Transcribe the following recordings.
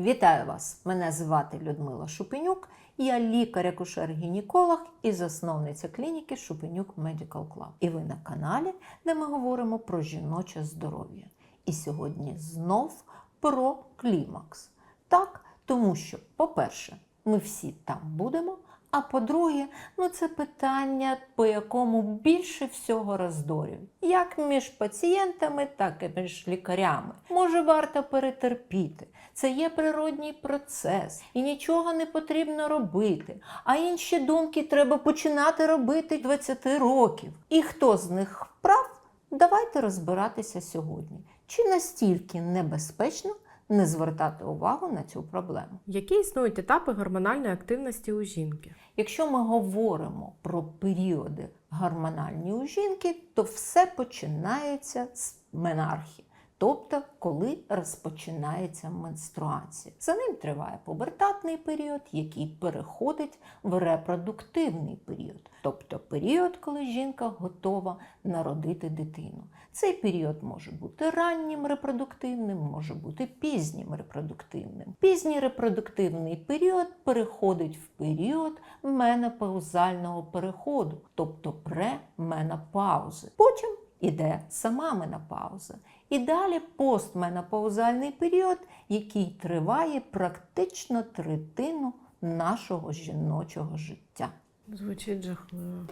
Вітаю вас! Мене звати Людмила Шупенюк. Я лікар-акушер-гінеколог і засновниця клініки Шупенюк Medical Club. І ви на каналі, де ми говоримо про жіноче здоров'я. І сьогодні знов про клімакс. Так, тому що, по-перше, ми всі там будемо. А по-друге, ну це питання, по якому більше всього роздорів, як між пацієнтами, так і між лікарями. Може, варто перетерпіти. Це є природній процес, і нічого не потрібно робити. А інші думки треба починати робити 20 років. І хто з них прав? Давайте розбиратися сьогодні. Чи настільки небезпечно не звертати увагу на цю проблему? Які існують етапи гормональної активності у жінки? Якщо ми говоримо про періоди гормональні у жінки, то все починається з менархії. Тобто, коли розпочинається менструація. За ним триває пубертатний період, який переходить в репродуктивний період, тобто період, коли жінка готова народити дитину. Цей період може бути раннім репродуктивним, може бути пізнім репродуктивним. Пізній репродуктивний період переходить в період менопаузального переходу, тобто пременопаузи. Потім іде сама менопауза. І далі постменопаузальний період, який триває практично третину нашого жіночого життя. Звучить жахливо.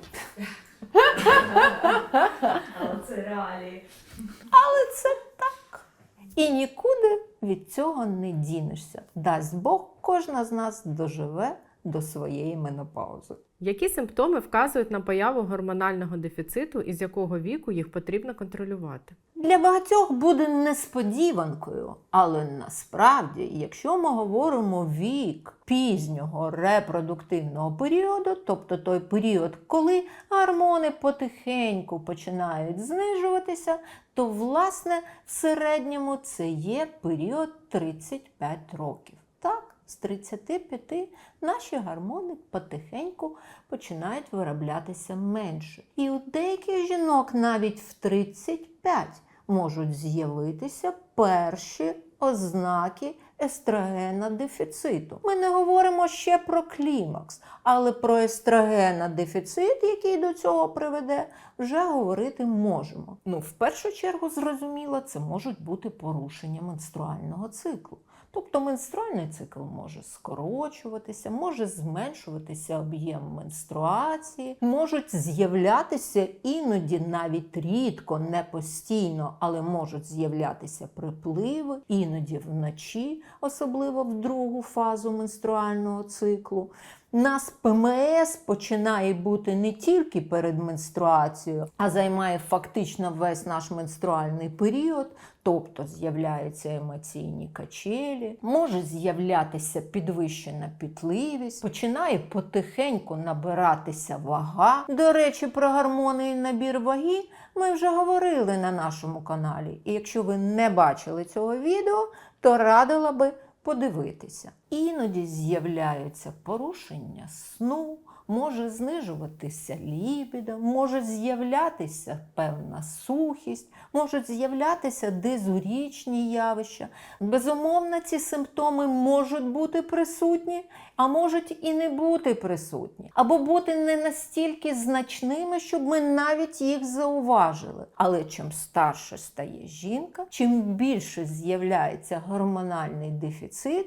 Але це реалії. Але це так. І нікуди від цього не дінешся. Дасть Бог, кожна з нас доживе до своєї менопаузи. Які симптоми вказують на появу гормонального дефіциту і з якого віку їх потрібно контролювати? Для багатьох буде несподіванкою, але насправді, якщо ми говоримо вік пізнього репродуктивного періоду, тобто той період, коли гормони потихеньку починають знижуватися, то власне в середньому це є період 35 років. Так, з 35 наші гормони потихеньку починають вироблятися менше. І у деяких жінок навіть в 35 можуть з'явитися перші ознаки естрогена дефіциту. Ми не говоримо ще про клімакс, але про естрогена дефіцит, який до цього приведе, вже говорити можемо. Ну, в першу чергу, зрозуміло, це можуть бути порушення менструального циклу. Тобто менструальний цикл може скорочуватися, може зменшуватися об'єм менструації, можуть з'являтися іноді навіть рідко, не постійно, але можуть з'являтися припливи, іноді вночі, особливо в другу фазу менструального циклу. Нас ПМС починає бути не тільки перед менструацією, а займає фактично весь наш менструальний період, тобто з'являються емоційні качелі, може з'являтися підвищена пітливість, починає потихеньку набиратися вага. До речі, про гормони і набір ваги ми вже говорили на нашому каналі. І якщо ви не бачили цього відео, то радила би подивитися. Іноді з'являються порушення сну, може знижуватися лібідо, може з'являтися певна сухість, можуть з'являтися дизурічні явища. Безумовно, ці симптоми можуть бути присутні, а можуть і не бути присутні, або бути не настільки значними, щоб ми навіть їх зауважили. Але чим старше стає жінка, чим більше з'являється гормональний дефіцит,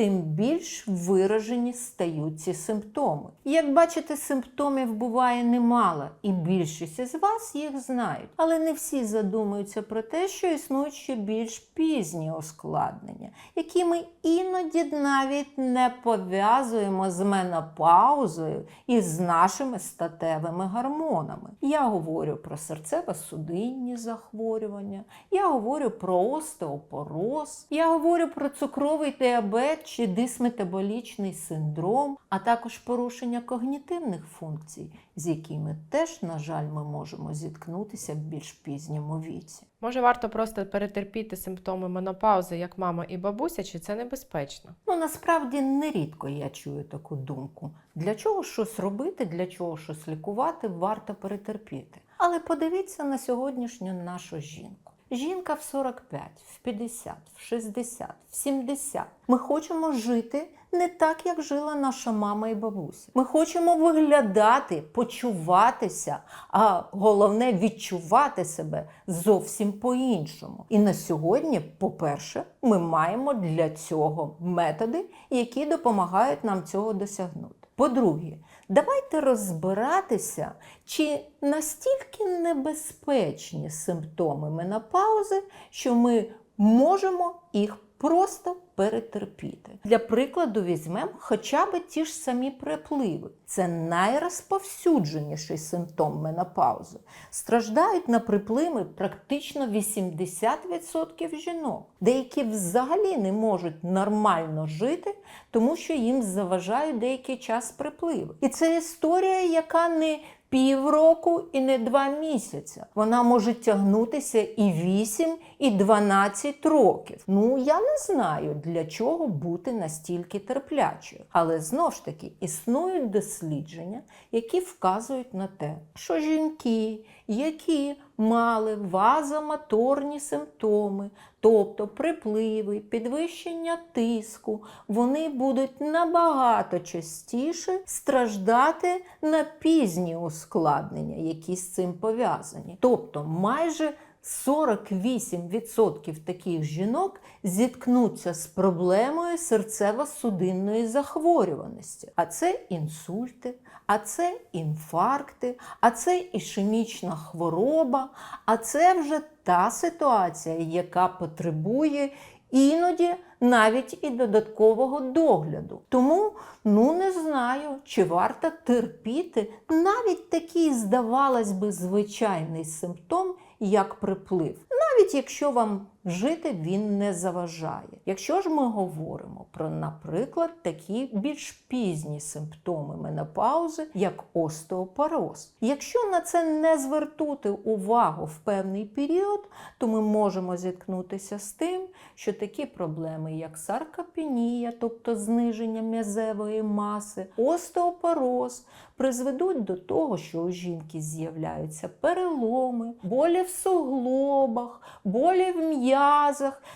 тим більш виражені стають ці симптоми. Як бачите, симптомів буває немало, і більшість із вас їх знають. Але не всі задумуються про те, що існують ще більш пізні ускладнення, які ми іноді навіть не пов'язуємо з менопаузою і з нашими статевими гормонами. Я говорю про серцево-судинні захворювання, я говорю про остеопороз, я говорю про цукровий діабет чи дисметаболічний синдром, а також порушення когнітивних функцій, з якими теж, на жаль, ми можемо зіткнутися в більш пізньому віці. Може, варто просто перетерпіти симптоми менопаузи, як мама і бабуся, чи це небезпечно? Ну насправді нерідко я чую таку думку. Для чого щось робити, для чого щось лікувати, варто перетерпіти. Але подивіться на сьогоднішню нашу жінку. Жінка в 45, в 50, в 60, в 70. Ми хочемо жити не так, як жила наша мама і бабуся. Ми хочемо виглядати, почуватися, а головне відчувати себе зовсім по-іншому. І на сьогодні, по-перше, ми маємо для цього методи, які допомагають нам цього досягнути. По-друге, давайте розбиратися, чи настільки небезпечні симптоми менопаузи, що ми можемо їх просто перетерпіти. Для прикладу візьмемо хоча б ті ж самі припливи. Це найрозповсюдженіший симптом менопаузи. Страждають на припливи практично 80% жінок. Деякі взагалі не можуть нормально жити, тому що їм заважають деякий час припливи. І це історія, яка не півроку і не два місяці. Вона може тягнутися і 8, і 12 років. Ну я не знаю, для чого бути настільки терплячою. Але знов ж таки існують дослідження, які вказують на те, що жінки, які мали вазомоторні симптоми, тобто припливи, підвищення тиску, вони будуть набагато частіше страждати на пізні ускладнення, які з цим пов'язані. Тобто майже 48% таких жінок зіткнуться з проблемою серцево-судинної захворюваності. А це інсульти, а це інфаркти, а це ішемічна хвороба, а це вже та ситуація, яка потребує іноді навіть і додаткового догляду. Тому ну не знаю, чи варто терпіти навіть такий, здавалось би, звичайний симптом, як приплив. Навіть якщо вам жити він не заважає. Якщо ж ми говоримо про, наприклад, такі більш пізні симптоми менопаузи, як остеопороз. Якщо на це не звернути увагу в певний період, то ми можемо зіткнутися з тим, що такі проблеми, як саркопенія, тобто зниження м'язевої маси, остеопороз, призведуть до того, що у жінки з'являються переломи, болі в суглобах, болі в м'язах.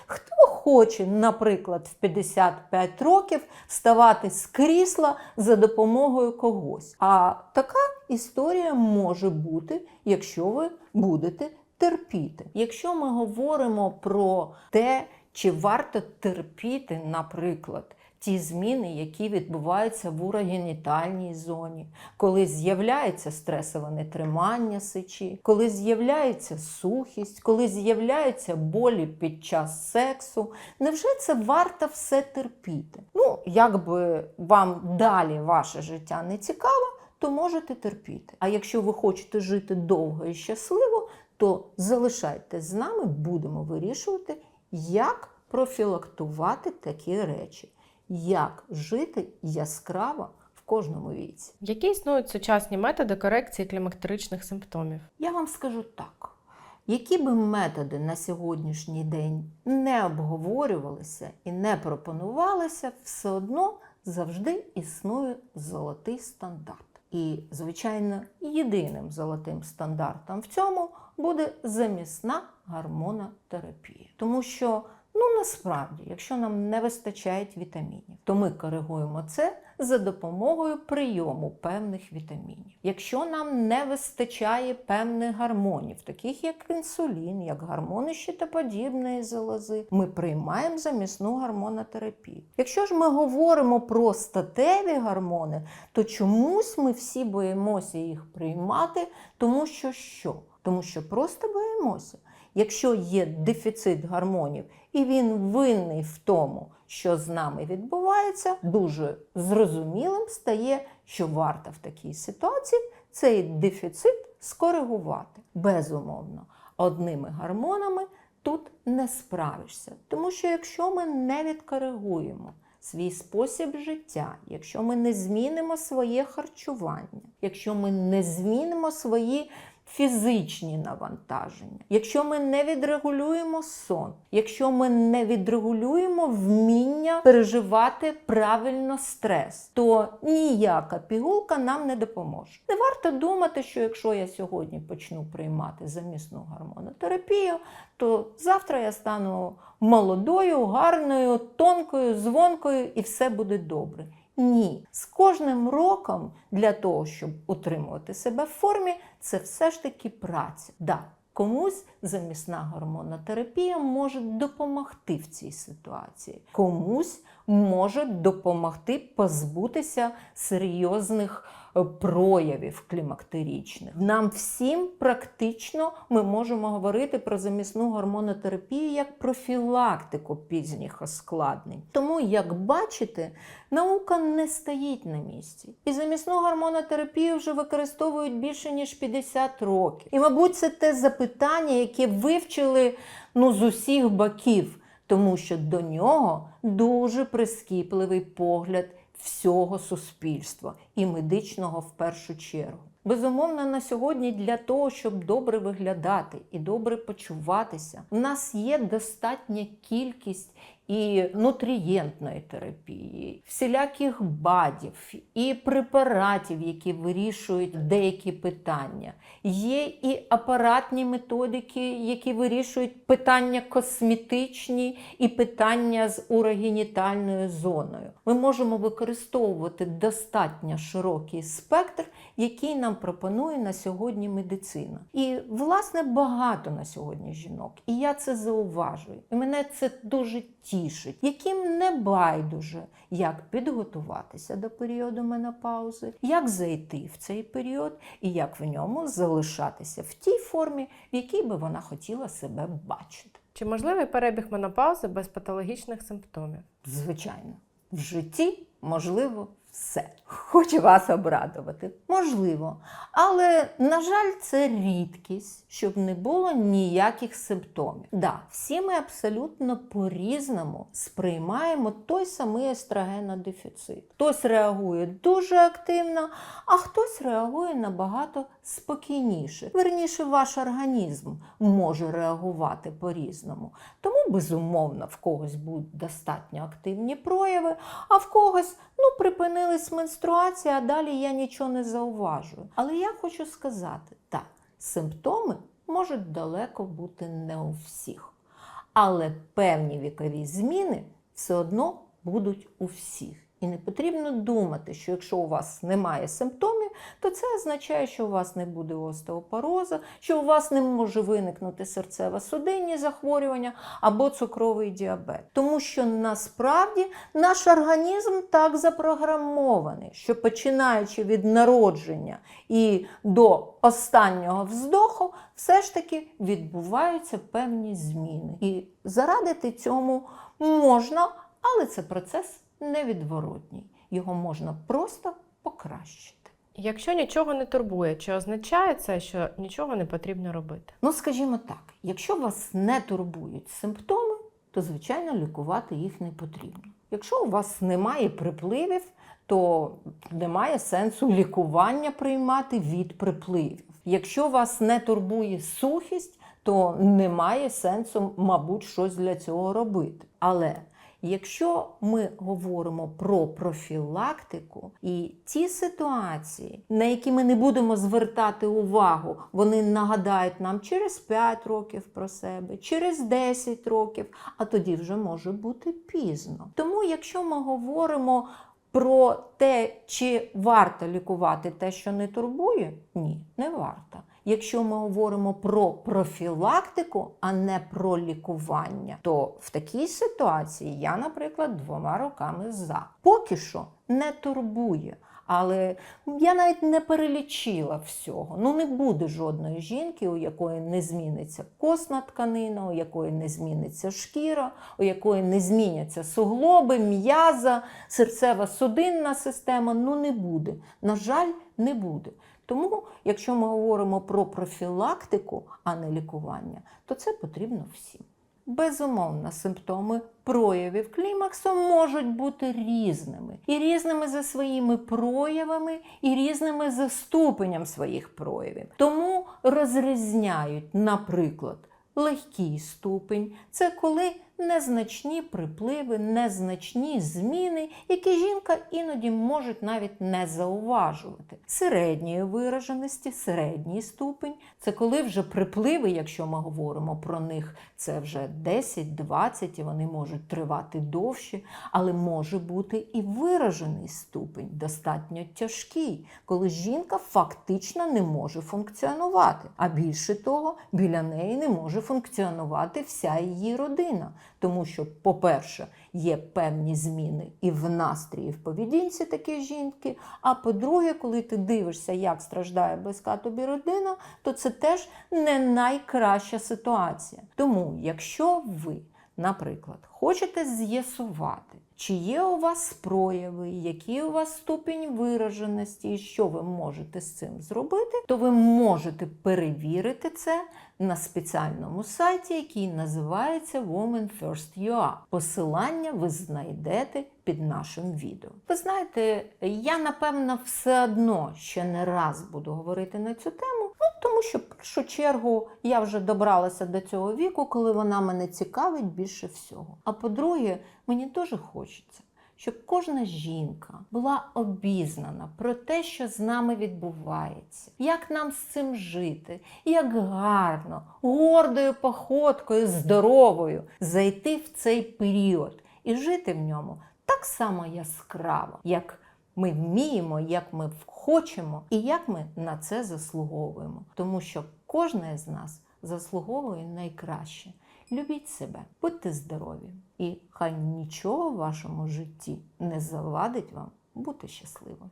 Хто хоче, наприклад, в 55 років вставати з крісла за допомогою когось. А така історія може бути, якщо ви будете терпіти. Якщо ми говоримо про те, чи варто терпіти, наприклад, ті зміни, які відбуваються в урогенітальній зоні, коли з'являється стресове нетримання сечі, коли з'являється сухість, коли з'являються болі під час сексу. Невже це варто все терпіти? Ну, якби вам далі ваше життя не цікаво, то можете терпіти. А якщо ви хочете жити довго і щасливо, то залишайтесь з нами, будемо вирішувати, як профілактувати такі речі, як жити яскраво в кожному віці. Які існують сучасні методи корекції клімактеричних симптомів? Я вам скажу так: які би методи на сьогоднішній день не обговорювалися і не пропонувалися, все одно завжди існує золотий стандарт. І, звичайно, єдиним золотим стандартом в цьому буде замісна гормонотерапія. Тому що Ну, насправді, якщо нам не вистачає вітамінів, то ми коригуємо це за допомогою прийому певних вітамінів. Якщо нам не вистачає певних гормонів, таких як інсулін, як гормони щитоподібної залози, ми приймаємо замісну гормонотерапію. Якщо ж ми говоримо про статеві гормони, то чомусь ми всі боїмося їх приймати, тому що що? Тому що просто боїмося. Якщо є дефіцит гормонів і він винний в тому, що з нами відбувається, дуже зрозумілим стає, що варто в такій ситуації цей дефіцит скоригувати. Безумовно, одними гормонами тут не справишся. Тому що якщо ми не відкоригуємо свій спосіб життя, якщо ми не змінимо своє харчування, якщо ми не змінимо свої фізичні навантаження, якщо ми не відрегулюємо сон, якщо ми не відрегулюємо вміння переживати правильно стрес, то ніяка пігулка нам не допоможе. Не варто думати, що якщо я сьогодні почну приймати замісну гормонотерапію, то завтра я стану молодою, гарною, тонкою, звонкою і все буде добре. Ні, з кожним роком для того, щоб утримувати себе в формі, це все ж таки праця. Да, комусь замісна гормонотерапія може допомогти в цій ситуації, комусь може допомогти позбутися серйозних проявів клімактерічних. Нам всім практично ми можемо говорити про замісну гормонотерапію як профілактику пізніх ускладнень. Тому, як бачите, наука не стоїть на місці. І замісну гормонотерапію вже використовують більше ніж 50 років. І, мабуть, це те запитання, яке вивчили ну, з усіх боків, тому що до нього дуже прискіпливий погляд всього суспільства і медичного в першу чергу. Безумовно, на сьогодні для того, щоб добре виглядати і добре почуватися, у нас є достатня кількість і нутрієнтної терапії, всіляких бадів і препаратів, які вирішують деякі питання. Є і апаратні методики, які вирішують питання косметичні і питання з урогенітальною зоною. Ми можемо використовувати достатньо широкий спектр, який нам пропонує на сьогодні медицина. І, власне, багато на сьогодні жінок. І я це зауважую. І мене це дуже тішить, яким не байдуже, як підготуватися до періоду менопаузи, як зайти в цей період і як в ньому залишатися в тій формі, в якій би вона хотіла себе бачити. Чи можливий перебіг менопаузи без патологічних симптомів? Звичайно, в житті можливо все. Хочу вас обрадувати. Можливо. Але, на жаль, це рідкість, щоб не було ніяких симптомів. Да, всі ми абсолютно по-різному сприймаємо той самий естрогенодефіцит. Хтось реагує дуже активно, а хтось реагує набагато спокійніше. Верніше, ваш організм може реагувати по-різному. Тому, безумовно, в когось будуть достатньо активні прояви, а в когось ну, припинилась менструація, а далі я нічого не зауважую. Але я хочу сказати, так, симптоми можуть далеко бути не у всіх. Але певні вікові зміни все одно будуть у всіх. І не потрібно думати, що якщо у вас немає симптомів, то це означає, що у вас не буде остеопороза, що у вас не може виникнути серцево-судинні захворювання або цукровий діабет. Тому що насправді наш організм так запрограмований, що починаючи від народження і до останнього вздоху, все ж таки відбуваються певні зміни. І зарадити цьому можна, але це процес невідворотній. Його можна просто покращити. Якщо нічого не турбує, чи означає це, що нічого не потрібно робити? Ну, скажімо так, якщо вас не турбують симптоми, то звичайно лікувати їх не потрібно. Якщо у вас немає припливів, то немає сенсу лікування приймати від припливів. Якщо вас не турбує сухість, то немає сенсу, мабуть, щось для цього робити. Але Якщо ми говоримо про профілактику і ті ситуації, на які ми не будемо звертати увагу, вони нагадають нам через 5 років про себе, через 10 років, а тоді вже може бути пізно. Тому, якщо ми говоримо про те, чи варто лікувати те, що не турбує, ні, не варто. Якщо ми говоримо про профілактику, а не про лікування, то в такій ситуації я, наприклад, двома роками за. Поки що не турбує. Але я навіть не перелічила всього. Ну не буде жодної жінки, у якої не зміниться косна тканина, у якої не зміниться шкіра, у якої не зміняться суглоби, м'яза, серцева судинна система. Ну не буде. На жаль, не буде. Тому, якщо ми говоримо про профілактику, а не лікування, то це потрібно всім. Безумовно, симптоми проявів клімаксу можуть бути різними. І різними за своїми проявами, і різними за ступенем своїх проявів. Тому розрізняють, наприклад, легкий ступень це коли незначні припливи, незначні зміни, які жінка іноді може навіть не зауважувати. Середньої вираженості, середній ступень це коли вже припливи, якщо ми говоримо про них, це вже 10-20, і вони можуть тривати довше, але може бути і виражений ступень, достатньо тяжкий, коли жінка фактично не може функціонувати. А більше того, біля неї не може функціонувати вся її родина. Тому що, по-перше, є певні зміни і в настрої, і в поведінці такої жінки. А по-друге, коли ти дивишся, як страждає близька тобі родина, то це теж не найкраща ситуація. Тому, якщо ви, наприклад, хочете з'ясувати, чи є у вас прояви, який у вас ступінь вираженості, і що ви можете з цим зробити, то ви можете перевірити це на спеціальному сайті, який називається Woman First UA. Посилання ви знайдете під нашим відео. Ви знаєте, я напевно все одно ще не раз буду говорити на цю тему. Ну, тому що, в першу чергу, я вже добралася до цього віку, коли вона мене цікавить більше всього. А по-друге, мені дуже хочеться, щоб кожна жінка була обізнана про те, що з нами відбувається, як нам з цим жити, як гарно, гордою походкою, здоровою зайти в цей період і жити в ньому так само яскраво, як ми вміємо, як ми хочемо і як ми на це заслуговуємо. Тому що кожна з нас заслуговує найкраще. Любіть себе, будьте здорові, і хай нічого в вашому житті не завадить вам бути щасливим.